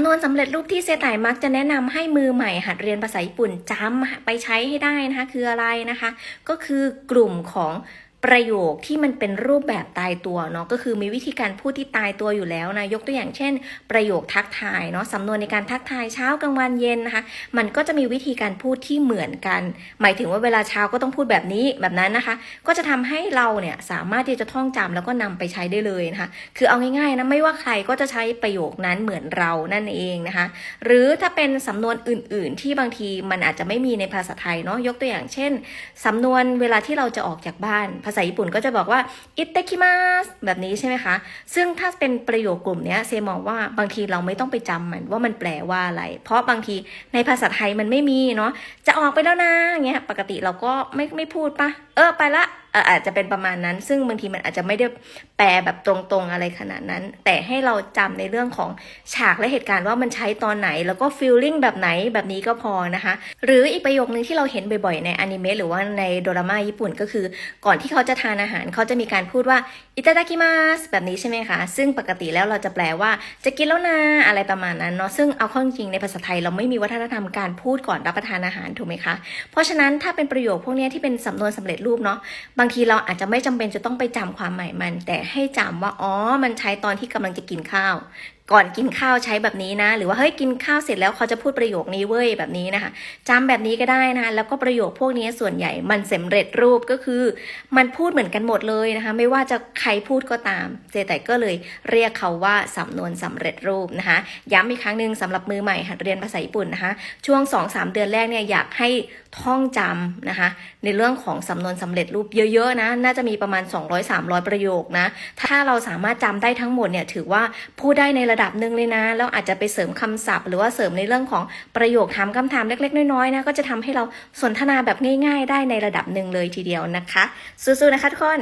ำนวนสำเร็จรูปที่เซไตมักจะแนะนำให้มือใหม่หัดเรียนภาษาญี่ปุ่นจำไปใช้ให้ได้นะคะ คืออะไรนะคะ ก็คือกลุ่มของ ประโยคที่มันเป็นรูปแบบตายตัวเนาะก็คือมีวิธีการพูดที่ตายตัวอยู่แล้วนะยกตัวอย่างเช่น ประโยคทักทายเนาะสำนวนในการทักทายเช้ากลางวันเย็นนะคะ มันก็จะมีวิธีการพูดที่เหมือนกัน หมายถึงว่าเวลาเช้าก็ต้องพูดแบบนี้แบบนั้นนะคะ ก็จะทำให้เราเนี่ยสามารถที่จะท่องจำแล้วก็นำไปใช้ได้เลยนะคะ คือเอาง่ายๆนะไม่ว่าใครก็จะใช้ประโยคนั้นเหมือนเรานั่นเองนะคะ หรือถ้าเป็นสำนวนอื่น ๆ ที่บางทีมันอาจจะไม่มีในภาษาไทยเนาะยกตัวอย่างเช่นสำนวนเวลาที่เราจะออกจากบ้านภาษาญี่ปุ่นก็จะบอกว่าอิเตคิมัสแบบนี้ใช่ไหมคะ ซึ่งถ้าเป็นประโยคกลุ่มนี้เซมองว่าบางทีเราไม่ต้องไปจำมันว่ามันแปลว่าอะไร เพราะบางทีในภาษาไทยมันไม่มีเนาะจะออกไปแล้วนะเงี้ยปกติเราก็ไม่ไม่พูดปะเออไปละอาจจะเป็นประมาณนั้น ซึ่งบางทีมันอาจจะไม่ได้แปลแบบตรงๆอะไรขนาดนั้น แต่ให้เราจำในเรื่องของฉากและเหตุการณ์ว่ามันใช้ตอนไหน แล้วก็ฟีลลิ่งแบบไหนแบบนี้ก็พอนะคะ หรืออีกประโยคนึงที่เราเห็นบ่อยๆในอนิเมะหรือว่าในโดราม่าญี่ปุ่นก็คือ ก่อนที่เขาจะทานอาหารเขาจะมีการพูดว่าอิตาดากิมัสแบบนี้ใช่ไหมคะ ซึ่งปกติแล้วเราจะแปลว่าจะกินแล้วนะอะไรประมาณนั้นเนาะซึ่งเอาข้อจริงในภาษาไทยเราไม่มีวัฒนธรรมการพูดก่อนรับประทานอาหารถูกไหมคะ เพราะฉะนั้นถ้าเป็นประโยคพวกนี้ที่เป็นสำนวนสำเร็จรูปเนาะบางทีเราอาจจะไม่จำเป็นจะต้องไปจำความหมายมัน แต่ให้จำว่าอ๋อมันใช้ตอนที่กำลังจะกินข้าว ก่อนกินข้าวใช้แบบนี้นะ หรือว่าเฮ้ยกินข้าวเสร็จแล้วเขาจะพูดประโยคนี้เว้ยแบบนี้นะคะจำแบบนี้ก็ได้นะคะแล้วก็ประโยคพวกนี้ส่วนใหญ่มันสำเร็จรูปก็คือ มันพูดเหมือนกันหมดเลยนะคะไม่ว่าจะใครพูดก็ตาม เจแต่ก็เลยเรียกเขาว่าสำนวนสำเร็จรูปนะคะย้ำอีกครั้งหนึ่งสำหรับมือใหม่หัดเรียนภาษาญี่ปุ่นนะคะช่วง 2-3 เดือนแรกเนี่ยอยากให้ท่องจำนะคะในเรื่องของสำนวนสำเร็จรูปเยอะๆนะน่าจะมีประมาณ 200-300 ประโยคนะถ้าเราสามารถจำได้ทั้งหมดเนี่ยถือว่าพูดได้ในระดับดับหนึ่งเลยนะแล้วอาจจะไปเสริมคำศัพท์ หรือว่าเสริมในเรื่องของประโยคถามคำถามเล็ก ๆ น้อยๆนะก็จะทำให้เราสนทนาแบบง่าย ๆ ได้ในระดับหนึ่งเลยทีเดียวนะคะ สู้ๆนะคะทุกคน